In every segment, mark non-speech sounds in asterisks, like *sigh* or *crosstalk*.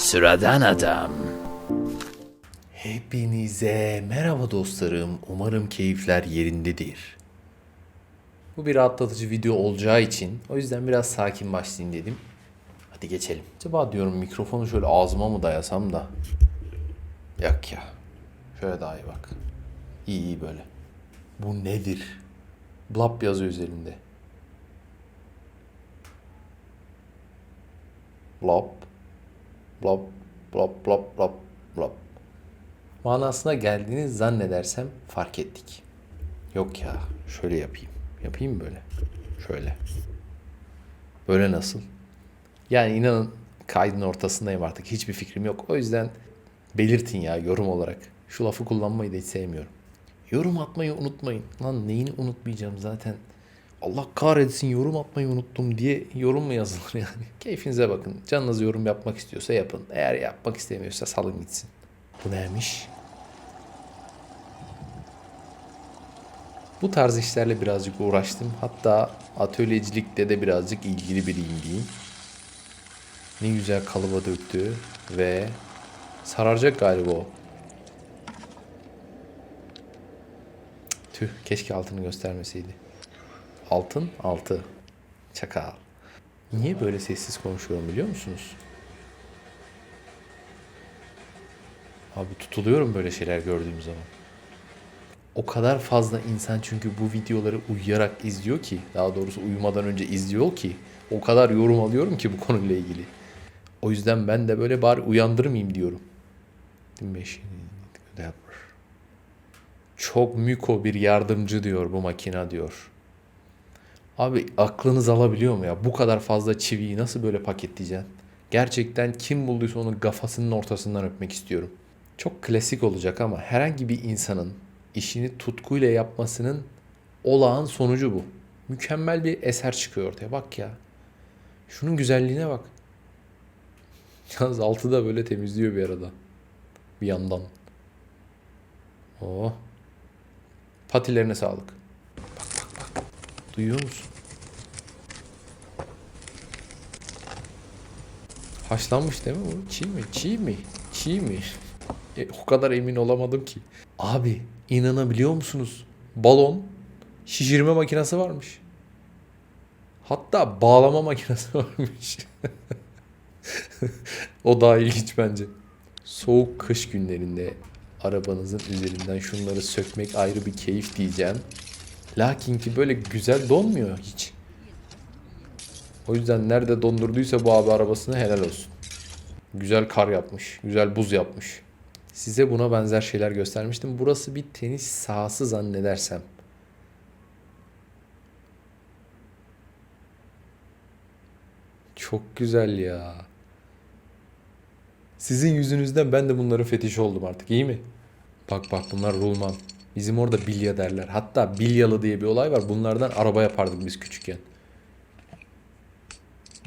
Sıradan adam. Hepinize merhaba dostlarım. Umarım keyifler yerindedir. Bu bir rahatlatıcı video olacağı için o yüzden biraz sakin başlayayım dedim. Hadi geçelim. Acaba diyorum mikrofonu şöyle ağzıma mı dayasam da. Yok ya. Şöyle daha iyi bak. İyi iyi böyle. Bu nedir? Blap yazıyor üzerinde. Blap. Blap. Blap blap blap blap. Manasına geldiğini zannedersem fark ettik. Yok ya şöyle yapayım. Yapayım mı böyle? Şöyle. Böyle nasıl? Yani inanın kaydın ortasındayım artık. Hiçbir fikrim yok. O yüzden belirtin ya yorum olarak. Şu lafı kullanmayı da hiç sevmiyorum. Yorum atmayı unutmayın. Lan neyini unutmayacağım zaten. Allah kahretsin yorum atmayı unuttum diye yorum mu yazılır yani? *laughs* Keyfinize bakın. Canınız yorum yapmak istiyorsa yapın. Eğer yapmak istemiyorsa salın gitsin. Bu neymiş? Bu tarz işlerle birazcık uğraştım. Hatta atölyecilikte de birazcık ilgili biriyim diyeyim. Ne güzel kalıba döktü ve sararacak galiba o. Tüh keşke altını göstermeseydi. Altın altı. Çakal. Niye böyle sessiz konuşuyorum biliyor musunuz? Abi tutuluyorum böyle şeyler gördüğüm zaman. O kadar fazla insan çünkü bu videoları uyuyarak izliyor ki, daha doğrusu uyumadan önce izliyor ki, o kadar yorum alıyorum ki bu konuyla ilgili. O yüzden ben de böyle bari uyandırmayayım diyorum. Çok müko bir yardımcı diyor bu makina diyor. Abi aklınız alabiliyor mu ya? Bu kadar fazla çiviyi nasıl böyle paketleyeceksin? Gerçekten kim bulduysa onun kafasının ortasından öpmek istiyorum. Çok klasik olacak ama herhangi bir insanın işini tutkuyla yapmasının olağan sonucu bu. Mükemmel bir eser çıkıyor ortaya. Bak ya. Şunun güzelliğine bak. *laughs* Yalnız altı da böyle temizliyor bir arada. Bir yandan. Oh. Patilerine sağlık. Duyuyor musun? Haşlanmış değil mi bu? Çiğ mi? Çiğ mi? Çiğ mi? E, o kadar emin olamadım ki. Abi inanabiliyor musunuz? Balon şişirme makinesi varmış. Hatta bağlama makinesi *laughs* varmış. o daha ilginç bence. Soğuk kış günlerinde arabanızın üzerinden şunları sökmek ayrı bir keyif diyeceğim. Lakin ki böyle güzel donmuyor hiç. O yüzden nerede dondurduysa bu abi arabasını helal olsun. Güzel kar yapmış, güzel buz yapmış. Size buna benzer şeyler göstermiştim. Burası bir tenis sahası zannedersem. Çok güzel ya. Sizin yüzünüzden ben de bunların fetişi oldum artık iyi mi? Bak bak bunlar rulman. Bizim orada bilya derler. Hatta bilyalı diye bir olay var. Bunlardan araba yapardık biz küçükken.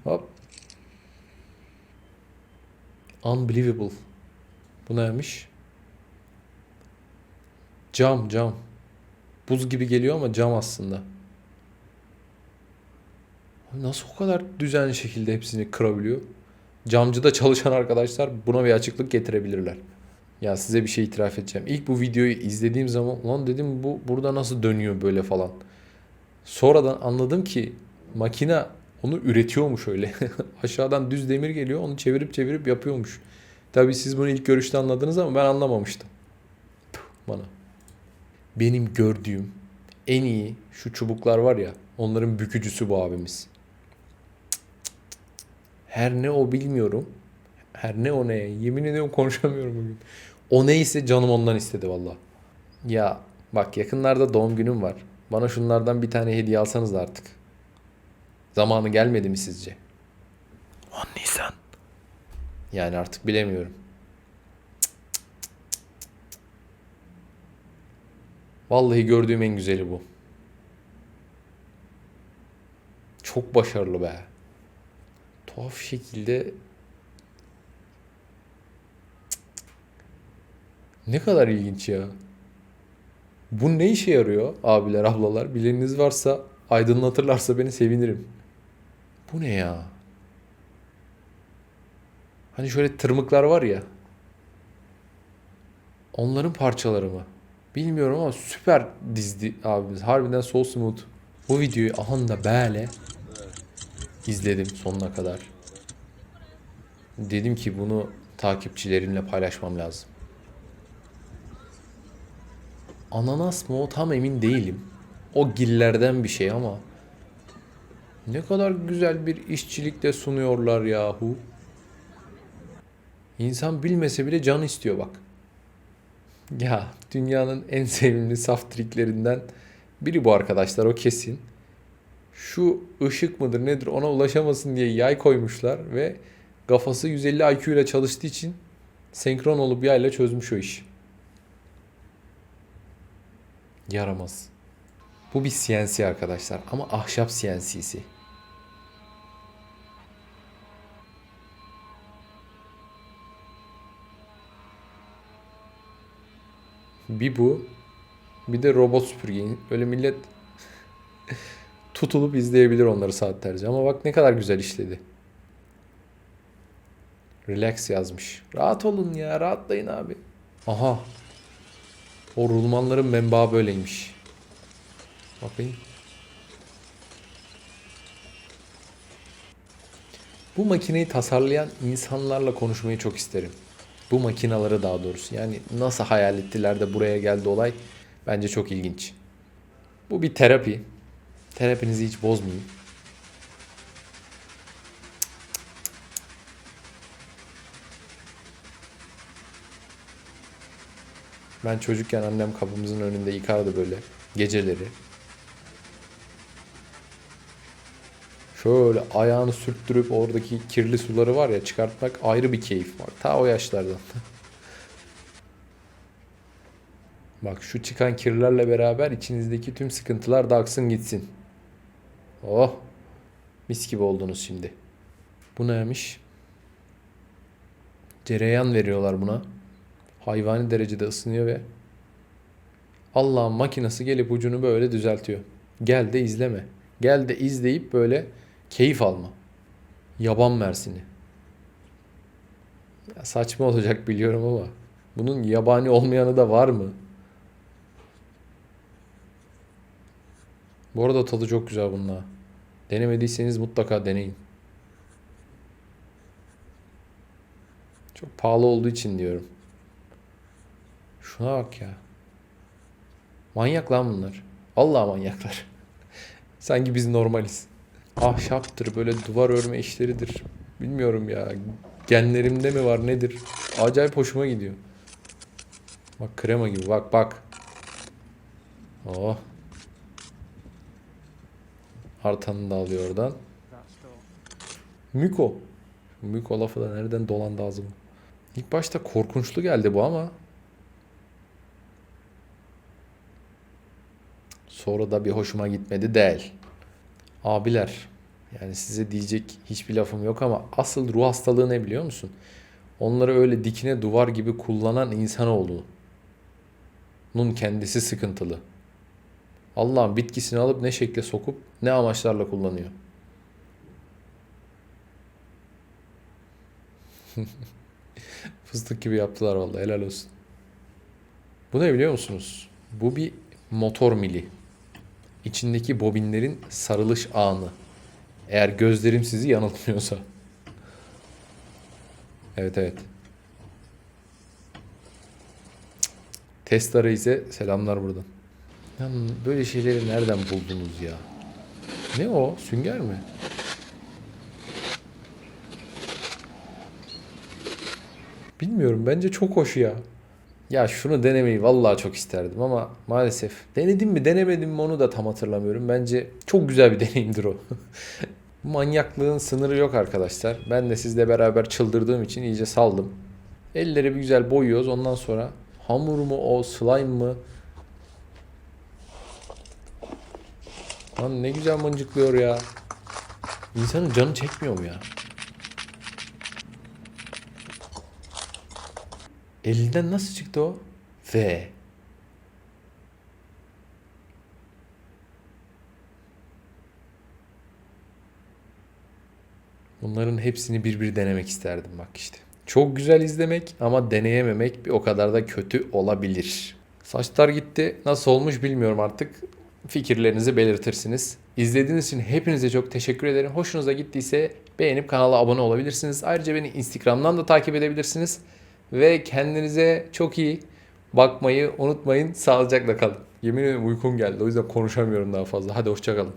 Hop. Unbelievable. Bu neymiş? Cam cam. Buz gibi geliyor ama cam aslında. Nasıl o kadar düzenli şekilde hepsini kırabiliyor? Camcıda çalışan arkadaşlar buna bir açıklık getirebilirler. Ya size bir şey itiraf edeceğim. İlk bu videoyu izlediğim zaman lan dedim bu burada nasıl dönüyor böyle falan. Sonradan anladım ki makine onu üretiyormuş öyle. *laughs* Aşağıdan düz demir geliyor onu çevirip çevirip yapıyormuş. Tabii siz bunu ilk görüşte anladınız ama ben anlamamıştım. Puh, bana. Benim gördüğüm en iyi şu çubuklar var ya onların bükücüsü bu abimiz. Her ne o bilmiyorum. Her ne o ne. Yemin ediyorum konuşamıyorum bugün. O neyse canım ondan istedi valla. Ya bak yakınlarda doğum günüm var. Bana şunlardan bir tane hediye alsanız da artık. Zamanı gelmedi mi sizce? 10 Nisan. Yani artık bilemiyorum. Vallahi gördüğüm en güzeli bu. Çok başarılı be. Tuhaf şekilde ne kadar ilginç ya. Bu ne işe yarıyor abiler ablalar? Bileniniz varsa aydınlatırlarsa beni sevinirim. Bu ne ya? Hani şöyle tırmıklar var ya. Onların parçaları mı? Bilmiyorum ama süper dizdi abimiz. Harbiden so smooth. Bu videoyu ahanda böyle izledim sonuna kadar. Dedim ki bunu takipçilerimle paylaşmam lazım. Ananas mı o tam emin değilim. O gillerden bir şey ama ne kadar güzel bir işçilikte sunuyorlar yahu. İnsan bilmese bile can istiyor bak. Ya dünyanın en sevimli saf triklerinden biri bu arkadaşlar o kesin. Şu ışık mıdır nedir ona ulaşamasın diye yay koymuşlar ve kafası 150 IQ ile çalıştığı için senkron olup yayla çözmüş o işi. Yaramaz. Bu bir CNC arkadaşlar ama ahşap CNC'si. Bir bu. Bir de robot süpürge. Böyle millet *laughs* tutulup izleyebilir onları saatlerce. Ama bak ne kadar güzel işledi. Relax yazmış. Rahat olun ya. Rahatlayın abi. Aha. O rulmanların menbaı böyleymiş. Bakayım. Bu makineyi tasarlayan insanlarla konuşmayı çok isterim. Bu makinaları daha doğrusu. Yani nasıl hayal ettiler de buraya geldi olay bence çok ilginç. Bu bir terapi. Terapinizi hiç bozmayın. Ben çocukken annem kapımızın önünde yıkardı böyle geceleri. Şöyle ayağını sürttürüp oradaki kirli suları var ya çıkartmak ayrı bir keyif var. Ta o yaşlardan. *laughs* Bak şu çıkan kirlerle beraber içinizdeki tüm sıkıntılar da aksın gitsin. Oh. Mis gibi oldunuz şimdi. Bu neymiş? Cereyan veriyorlar buna. Hayvani derecede ısınıyor ve Allah'ın makinesi gelip ucunu böyle düzeltiyor. Gel de izleme. Gel de izleyip böyle keyif alma. Yaban mersini. Ya saçma olacak biliyorum ama bunun yabani olmayanı da var mı? Bu arada tadı çok güzel bunun ha. Denemediyseniz mutlaka deneyin. Çok pahalı olduğu için diyorum. Şuna bak ya. Manyak lan bunlar. Allah manyaklar. *laughs* Sanki biz normaliz. Ahşaptır böyle duvar örme işleridir. Bilmiyorum ya. Genlerimde mi var nedir? Acayip hoşuma gidiyor. Bak krema gibi bak bak. Oh. Artanı da alıyor oradan. Miko. Miko lafı da nereden dolandı ağzıma. İlk başta korkunçlu geldi bu ama Sonra da bir hoşuma gitmedi değil. Abiler yani size diyecek hiçbir lafım yok ama asıl ruh hastalığı ne biliyor musun? Onları öyle dikine duvar gibi kullanan insanoğlu. Nun kendisi sıkıntılı. Allah'ın bitkisini alıp ne şekle sokup ne amaçlarla kullanıyor. *laughs* Fıstık gibi yaptılar vallahi helal olsun. Bu ne biliyor musunuz? Bu bir motor mili. İçindeki bobinlerin sarılış anı. Eğer gözlerim sizi yanıltmıyorsa. Evet evet. Tesla ise selamlar buradan. Ya böyle şeyleri nereden buldunuz ya? Ne o? Sünger mi? Bilmiyorum. Bence çok hoş ya. Ya şunu denemeyi vallahi çok isterdim ama maalesef denedim mi denemedim mi onu da tam hatırlamıyorum. Bence çok güzel bir *laughs* deneyimdir o. *laughs* Manyaklığın sınırı yok arkadaşlar. Ben de sizle beraber çıldırdığım için iyice saldım. Elleri bir güzel boyuyoruz. Ondan sonra hamur mu o slime mı? Lan ne güzel mıncıklıyor ya. İnsanın canı çekmiyor mu ya? Elinden nasıl çıktı o? V. Bunların hepsini bir bir denemek isterdim bak işte. Çok güzel izlemek ama deneyememek bir o kadar da kötü olabilir. Saçlar gitti. Nasıl olmuş bilmiyorum artık. Fikirlerinizi belirtirsiniz. İzlediğiniz için hepinize çok teşekkür ederim. Hoşunuza gittiyse beğenip kanala abone olabilirsiniz. Ayrıca beni Instagram'dan da takip edebilirsiniz. Ve kendinize çok iyi bakmayı unutmayın. Sağlıcakla kalın. Yemin ederim uykum geldi. O yüzden konuşamıyorum daha fazla. Hadi hoşçakalın.